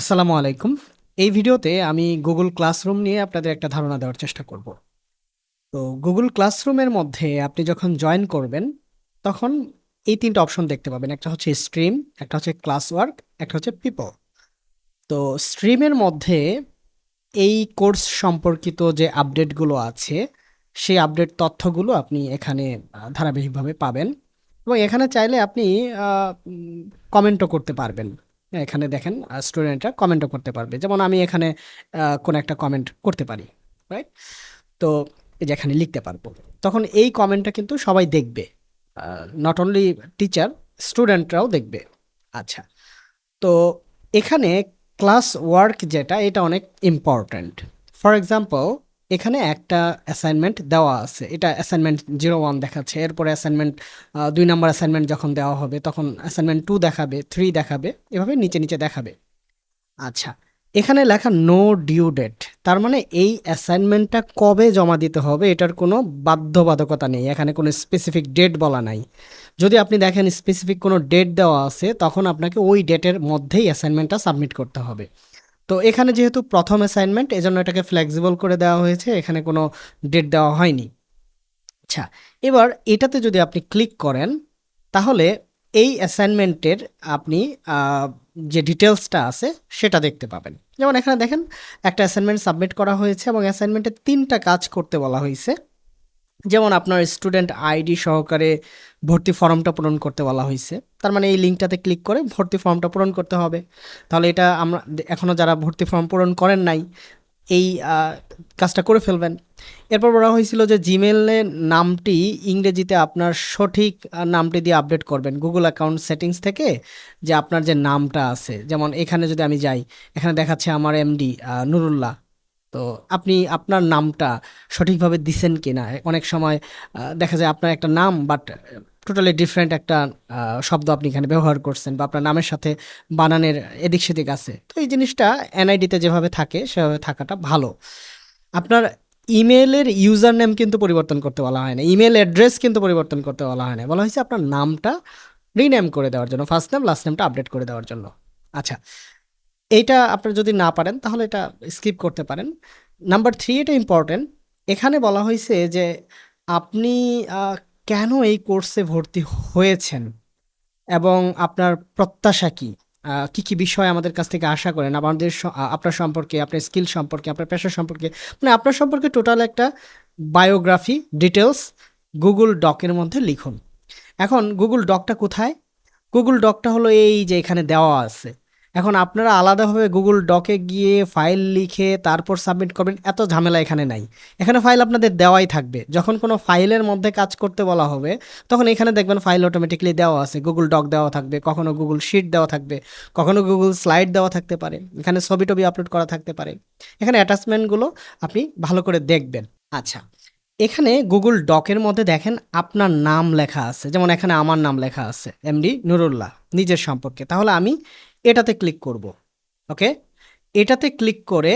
আসসালামু আলাইকুম। এই ভিডিওতে আমি গুগল ক্লাসরুম নিয়ে আপনাদের একটা ধারণা দেওয়ার চেষ্টা করব। তো গুগল ক্লাসরুমের মধ্যে আপনি যখন জয়েন করবেন, তখন এই তিনটা অপশন দেখতে পাবেন। একটা হচ্ছে স্ট্রিম একটা হচ্ছে ক্লাস ওয়ার্ক একটা হচ্ছে পিপল তো স্ট্রিমের মধ্যে এই কোর্স সম্পর্কিত যে আপডেটগুলো আছে, সেই আপডেট তথ্যগুলো আপনি এখানে ধারাবাহিকভাবে পাবেন। এবং এখানে চাইলে আপনি কমেন্টও করতে পারবেন। এখানে দেখেন স্টুডেন্টরা কমেন্টও করতে পারবে। যেমন আমি এখানে কোনো একটা কমেন্ট করতে পারি রাইট তো এই যে এখানে লিখতে পারব। তখন এই কমেন্টটা কিন্তু সবাই দেখবে। নট অনলি টিচার স্টুডেন্টরাও দেখবে। আচ্ছা তো এখানে ক্লাস ওয়ার্ক যেটা, এটা অনেক ইম্পর্ট্যান্ট ফর এক্সাম্পল এখানে একটা অ্যাসাইনমেন্ট দেওয়া আছে। এটা অ্যাসাইনমেন্ট জিরো ওয়ান দেখাচ্ছে। এরপরে অ্যাসাইনমেন্ট দুই নম্বর অ্যাসাইনমেন্ট যখন দেওয়া হবে, তখন অ্যাসাইনমেন্ট টু দেখাবে থ্রি দেখাবে, এভাবে নিচে নিচে দেখাবে। আচ্ছা এখানে লেখা নো ডিউ ডেট তার মানে এই অ্যাসাইনমেন্টটা কবে জমা দিতে হবে, এটার কোনো বাধ্যবাধকতা নেই। এখানে কোনো স্পেসিফিক ডেট বলা নাই। যদি আপনি দেখেন স্পেসিফিক কোনো ডেট দেওয়া আছে, তখন আপনাকে ওই ডেটের মধ্যেই অ্যাসাইনমেন্টটা সাবমিট করতে হবে। তো এখানে যেহেতু প্রথম অ্যাসাইনমেন্ট এজন্য এটাকে ফ্লেক্সিবল করে দেওয়া হয়েছে, এখানে কোনো ডেট দেওয়া হয়নি। আচ্ছা এবার এটাতে যদি আপনি ক্লিক করেন, তাহলে এই অ্যাসাইনমেন্টের আপনি যে ডিটেলসটা আছে, সেটা দেখতে পাবেন। যেমন এখানে দেখেন, একটা অ্যাসাইনমেন্ট সাবমিট করা হয়েছে এবং অ্যাসাইনমেন্টে তিনটা কাজ করতে বলা হয়েছে। যেমন আপনার স্টুডেন্ট আইডি সহকারে ভর্তি ফর্মটা পূরণ করতে বলা হয়েছে। তার মানে এই লিঙ্কটাতে ক্লিক করে ভর্তি ফর্মটা পূরণ করতে হবে। তাহলে এটা আমরা এখনও যারা ভর্তি ফর্ম পূরণ করেন নাই, এই কাজটা করে ফেলবেন। এরপর বলা হয়েছিল যে জিমেলের নামটি ইংরেজিতে আপনার সঠিক নামটি দিয়ে আপডেট করবেন। গুগল অ্যাকাউন্ট সেটিংস থেকে যে আপনার যে নামটা আছে, যেমন এখানে যদি আমি যাই, এখানে দেখাচ্ছে আমার এমডি নুরুল্লাহ। তো আপনি আপনার নামটা সঠিকভাবে দিছেন কিনা? অনেক সময় দেখা যায় আপনার একটা নাম বাট টোটালি ডিফারেন্ট একটা শব্দ আপনি এখানে ব্যবহার করছেন বা আপনার নামের সাথে বানানের এদিক সেদিক আছে। তো এই জিনিসটা এনআইডিতে যেভাবে থাকে, সেভাবে থাকাটা ভালো। আপনার ইমেলের ইউজার নেম কিন্তু পরিবর্তন করতে বলা হয় না। ইমেল অ্যাড্রেস কিন্তু পরিবর্তন করতে বলা হয় না। বলা হয়েছে আপনার নামটা রিনেম করে দেওয়ার জন্য ফার্স্ট নেম লাস্ট নেমটা আপডেট করে দেওয়ার জন্য। আচ্ছা এইটা আপনার যদি না পারেন, তাহলে এটা স্কিপ করতে পারেন। নাম্বার থ্রি এটা ইম্পর্টেন্ট এখানে বলা হয়েছে যে আপনি কেন এই কোর্সে ভর্তি হয়েছেন? এবং আপনার প্রত্যাশা কি? কি কি বিষয় আমাদের কাছ থেকে আশা করেন? আমাদের আপনার সম্পর্কে, আপনার স্কিল সম্পর্কে, আপনার পেশা সম্পর্কে। মানে আপনার সম্পর্কে টোটাল একটা বায়োগ্রাফি ডিটেলস গুগল ডকের মধ্যে লিখুন। এখন গুগল ডকটা কোথায়? গুগল ডকটা হলো এই যে এখানে দেওয়া আছে। এখন আপনারা আলাদাভাবে গুগল ডকে গিয়ে ফাইল লিখে তারপর সাবমিট করবেন, এত ঝামেলা এখানে নাই। এখানে ফাইল আপনাদের দেওয়াই থাকবে। যখন কোনো ফাইলের মধ্যে কাজ করতে বলা হবে, তখন এখানে দেখবেন ফাইল অটোমেটিকলি দেওয়া আছে। গুগল ডক দেওয়া থাকবে, কখনো গুগল শিট দেওয়া থাকবে, কখনো গুগল স্লাইড দেওয়া থাকতে পারে। এখানে ছবি টবি আপলোড করা থাকতে পারে। এখানে অ্যাটাচমেন্টগুলো আপনি ভালো করে দেখবেন। আচ্ছা এখানে গুগল ডকের মধ্যে দেখেন আপনার নাম লেখা আছে। যেমন এখানে আমার নাম লেখা আছে এমডি নুরুল্লাহ, নিজের সম্পর্কে। তাহলে আমি এটাতে ক্লিক করব ওকে এটাতে ক্লিক করে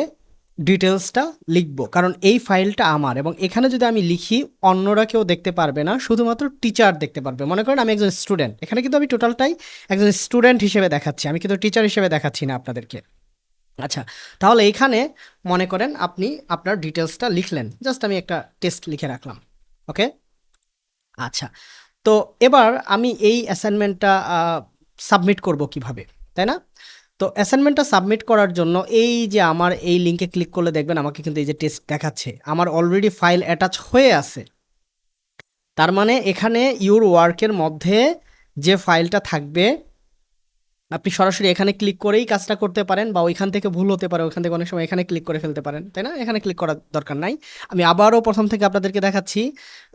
ডিটেলসটা লিখব, কারণ এই ফাইলটা আমার এবং এখানে যদি আমি লিখি, অন্যরা কেউ দেখতে পারবে না, শুধুমাত্র টিচার দেখতে পারবে। মনে করেন আমি একজন স্টুডেন্ট এখানে কিন্তু আমি টোটালটাই একজন স্টুডেন্ট হিসেবে দেখাচ্ছি, আমি কিন্তু টিচার হিসেবে দেখাচ্ছি না আপনাদেরকে। আচ্ছা তাহলে এখানে মনে করেন আপনি আপনার ডিটেলসটা লিখলেন জাস্ট আমি একটা টেস্ট লিখে রাখলাম ওকে আচ্ছা তো এবার আমি এই অ্যাসাইনমেন্টটা সাবমিট করব কীভাবে? তাই না? তো অ্যাসাইনমেন্টটা সাবমিট করার জন্য এই যে আমার এই লিঙ্কে ক্লিক করলে দেখবেন আমাকে কিন্তু এই যে টেস্ট দেখাচ্ছে। আমার অলরেডি ফাইল অ্যাটাচ হয়ে আছে। তার মানে এখানে ইউর ওয়ার্কের মধ্যে যে ফাইলটা থাকবে, আপনি সরাসরি এখানে ক্লিক করেই কাজটা করতে পারেন বা ওইখান থেকে ভুল হতে পারে, ওইখান থেকে অনেক সময় এখানে ক্লিক করে ফেলতে পারেন, তাই না? এখানে ক্লিক করার দরকার নাই। আমি আবারও প্রথম থেকে আপনাদেরকে দেখাচ্ছি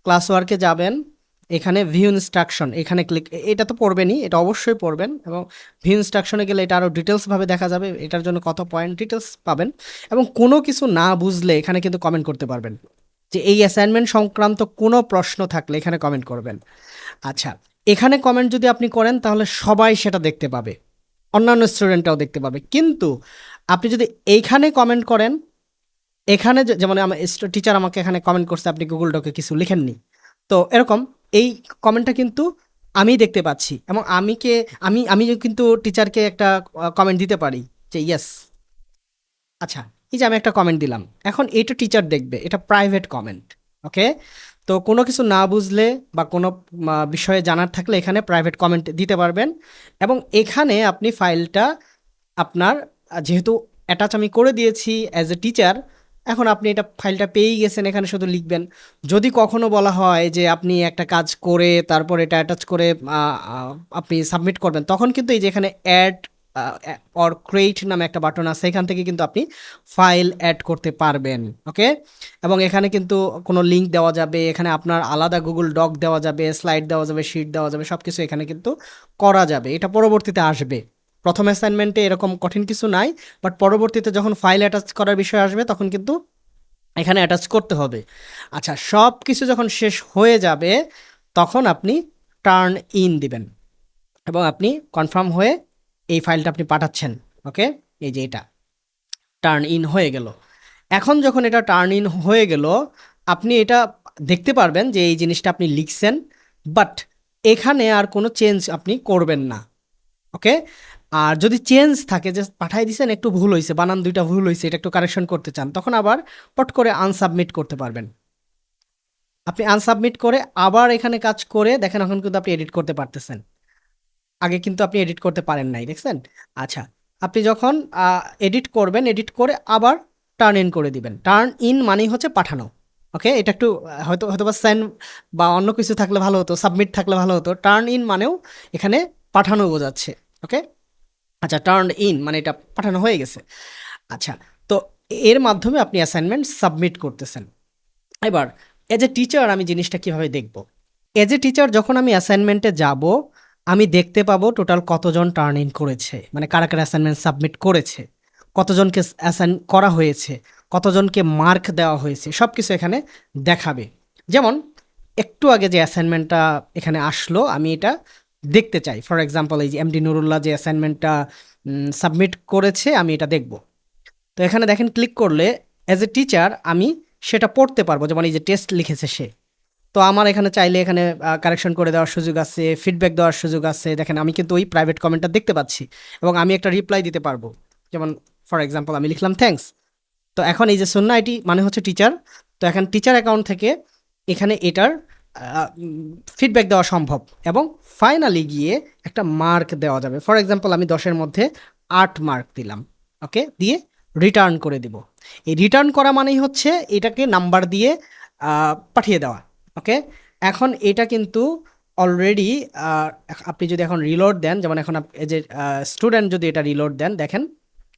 ক্লাস ওয়ার্কে যাবেন এখানে ভিউ ইনস্ট্রাকশন এখানে ক্লিক এটা তো পড়বেনই, এটা অবশ্যই পড়বেন এবং ভিউ ইনস্ট্রাকশনে গেলে এটা আরও ডিটেলসভাবে দেখা যাবে, এটার জন্য কত পয়েন্ট ডিটেলস পাবেন এবং কোনো কিছু না বুঝলে এখানে কিন্তু কমেন্ট করতে পারবেন। যে এই অ্যাসাইনমেন্ট সংক্রান্ত কোনো প্রশ্ন থাকলে এখানে কমেন্ট করবেন। আচ্ছা এখানে কমেন্ট যদি আপনি করেন তাহলে সবাই সেটা দেখতে পাবে, অন্যান্য স্টুডেন্টরাও দেখতে পাবে। কিন্তু আপনি যদি এইখানে কমেন্ট করেন, এখানে যেমন আমার টিচার আমাকে এখানে কমেন্ট করছে, আপনি গুগল ডকে কিছু লিখেননি। তো এরকম এই কমেন্টটা কিন্তু আমি দেখতে পাচ্ছি এবং আমি কে আমি আমি কিন্তু টিচারকে একটা কমেন্ট দিতে পারি যে ইয়েস আচ্ছা এই যে আমি একটা কমেন্ট দিলাম। এখন এটা টিচার দেখবে, এটা প্রাইভেট কমেন্ট ওকে তো কোনো কিছু না বুঝলে বা কোনো বিষয়ে জানার থাকলে এখানে প্রাইভেট কমেন্ট দিতে পারবেন এবং এখানে আপনি ফাইলটা আপনার যেহেতু অ্যাটাচ আমি করে দিয়েছি অ্যাজ এ টিচার এখন আপনি এটা ফাইলটা পেয়েই গেছেন, এখানে শুধু লিখবেন। যদি কখনো বলা হয় যে আপনি একটা কাজ করে তারপর এটা অ্যাটাচ করে আপনি সাবমিট করবেন, তখন কিন্তু এই যে এখানে অ্যাড অর ক্রিয়েট নামে একটা বাটন আছে, এখান থেকে কিন্তু আপনি ফাইল অ্যাড করতে পারবেন ওকে এবং এখানে কিন্তু কোনো লিঙ্ক দেওয়া যাবে, এখানে আপনার আলাদা গুগল ডক দেওয়া যাবে স্লাইড দেওয়া যাবে শিট দেওয়া যাবে সব কিছু এখানে কিন্তু করা যাবে, এটা পরবর্তীতে আসবে। প্রথম অ্যাসাইনমেন্টে এরকম কঠিন কিছু নাই বাট পরবর্তীতে যখন ফাইল অ্যাটাচ করার বিষয় আসবে, তখন কিন্তু এখানে অ্যাটাচ করতে হবে। আচ্ছা সব কিছু যখন শেষ হয়ে যাবে, তখন আপনি টার্ন ইন দিবেন এবং আপনি কনফার্ম হয়ে এই ফাইলটা আপনি পাঠাচ্ছেন ওকে এই যে এটা। টার্ন ইন হয়ে গেল। এখন যখন এটা টার্ন ইন হয়ে গেল, আপনি এটা দেখতে পারবেন যে এই জিনিসটা আপনি লিখছেন বাট এখানে আর কোনো চেঞ্জ আপনি করবেন না ওকে আর যদি চেঞ্জ থাকে যে পাঠাই দিয়েছেন একটু ভুল হয়েছে বানান দুইটা ভুল হয়েছে এটা একটু কারেকশন করতে চান, তখন আবার পট করে আনসাবমিট করতে পারবেন। আপনি আনসাবমিট করে আবার এখানে কাজ করে দেখেন, এখন কিন্তু আপনি এডিট করতে পারতেছেন। আগে কিন্তু আপনি এডিট করতে পারেন নাই, দেখছেন? আচ্ছা আপনি যখন এডিট করবেন এডিট করে আবার টার্ন ইন করে দিবেন। টার্ন ইন মানেই হচ্ছে পাঠানো ওকে এটা একটু, হয়তো হয়তো বা সেন্ড বা অন্য কিছু থাকলে ভালো হতো সাবমিট থাকলে ভালো হতো। টার্ন ইন মানেও এখানে পাঠানো বোঝাচ্ছে ওকে আচ্ছা টার্ন ইন মানে এটা পাঠানো হয়ে গেছে। আচ্ছা তো এর মাধ্যমে আপনি অ্যাসাইনমেন্ট সাবমিট করতেছেন। এবার এজ এ টিচার আমি জিনিসটা কীভাবে দেখব? এজ এ টিচার যখন আমি অ্যাসাইনমেন্টে যাব, আমি দেখতে পাবো টোটাল কতজন টার্ন ইন করেছে মানে কারা কারা অ্যাসাইনমেন্ট সাবমিট করেছে, কতজনকে অ্যাসাইন করা হয়েছে, কতজনকে মার্ক দেওয়া হয়েছে সব কিছু এখানে দেখাবে। যেমন, একটু আগে যে অ্যাসাইনমেন্টটা এখানে আসলো, আমি এটা দেখতে চাই। ফর এক্সাম্পল এই যে এমডি নুরুল্লাহ যে অ্যাসাইনমেন্টটা সাবমিট করেছে, আমি এটা দেখব। তো এখানে দেখেন ক্লিক করলে অ্যাজ এ টিচার আমি সেটা পড়তে পারব। যেমন এই যে টেস্ট লিখেছে সে। তো আমার এখানে চাইলে এখানে কারেকশন করে দেওয়ার সুযোগ আছে ফিডব্যাক দেওয়ার সুযোগ আছে। দেখেন, আমি কিন্তু ওই প্রাইভেট কমেন্টটা দেখতে পাচ্ছি এবং আমি একটা রিপ্লাই দিতে পারব। যেমন ফর এক্সাম্পল আমি লিখলাম থ্যাঙ্কস তো এখন এই যে সুন্না আইটি মানে হচ্ছে টিচার তো এখন টিচার অ্যাকাউন্ট থেকে এখানে এটার ফিডব্যাক দেওয়া সম্ভব। এবং ফাইনালি গিয়ে একটা মার্ক দেওয়া যাবে। ফর এক্সাম্পল আমি দশের মধ্যে আট মার্ক দিলাম। ওকে দিয়ে রিটার্ন করে দিব। এই রিটার্ন করা মানেই হচ্ছে এটাকে নাম্বার দিয়ে পাঠিয়ে দেওয়া। ওকে এখন এটা কিন্তু অলরেডি আপনি যদি এখন রিলোড দেন, যেমন এখন যে স্টুডেন্ট যদি এটা রিলোড দেন, দেখেন,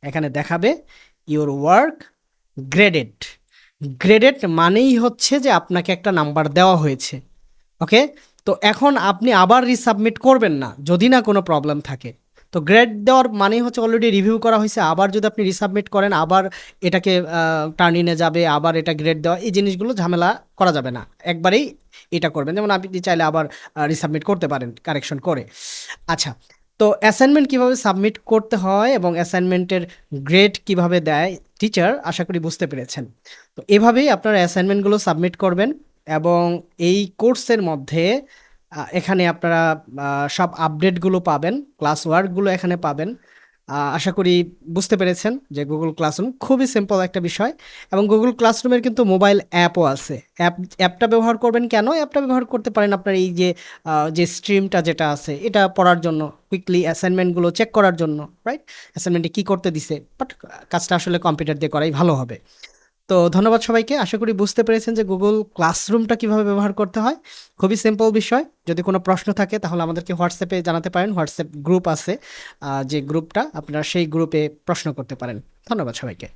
এখানে দেখাবে ইওর ওয়ার্ক গ্রেডেড গ্রেডেড মানেই হচ্ছে যে আপনাকে একটা নাম্বার দেওয়া হয়েছে। ওকে তো এখন আপনি আবার রিসাবমিট করবেন না, যদি না কোনো প্রবলেম থাকে। তো গ্রেড দেওয়ার মানে হচ্ছে অলরেডি রিভিউ করা হয়েছে, আবার যদি আপনি রিসাবমিট করেন, আবার এটাকে টার্ন ইনে যাবে, আবার এটা গ্রেড দেওয়া, এই জিনিসগুলো ঝামেলা করা যাবে না। একবারেই এটা করবেন। যেমন আপনি চাইলে আবার রিসাবমিট করতে পারেন কারেকশন করে। আচ্ছা তো অ্যাসাইনমেন্ট কীভাবে সাবমিট করতে হয় এবং অ্যাসাইনমেন্টের গ্রেড কীভাবে দেয় টিচার আশা করি বুঝতে পেরেছেন। তো এভাবেই আপনারা অ্যাসাইনমেন্টগুলো সাবমিট করবেন। এবং এই কোর্সের মধ্যে এখানে আপনারা সব আপডেটগুলো পাবেন ক্লাস ওয়ার্কগুলো এখানে পাবেন। আশা করি বুঝতে পেরেছেন যে গুগল ক্লাসরুম খুবই সিম্পল একটা বিষয় এবং গুগল ক্লাসরুমের কিন্তু মোবাইল অ্যাপও আছে। অ্যাপ অ্যাপটা ব্যবহার করবেন কেন? অ্যাপটা ব্যবহার করতে পারেন আপনার এই যে যে স্ট্রিমটা যেটা আছে, এটা পড়ার জন্য কুইকলি অ্যাসাইনমেন্টগুলো চেক করার জন্য রাইট অ্যাসাইনমেন্টে কী করতে দিছে? বাট কাজটা আসলে কম্পিউটার দিয়ে করাই ভালো হবে। তো ধন্যবাদ সবাইকে। আশা করি বুঝতে পেরেছেন যে গুগল ক্লাসরুমটা কীভাবে ব্যবহার করতে হয়। খুবই সিম্পল বিষয়। যদি কোনো প্রশ্ন থাকে তাহলে আমাদেরকে হোয়াটসঅ্যাপে জানাতে পারেন। হোয়াটসঅ্যাপ গ্রুপ আছে যে গ্রুপটা আপনারা সেই গ্রুপে প্রশ্ন করতে পারেন। ধন্যবাদ সবাইকে।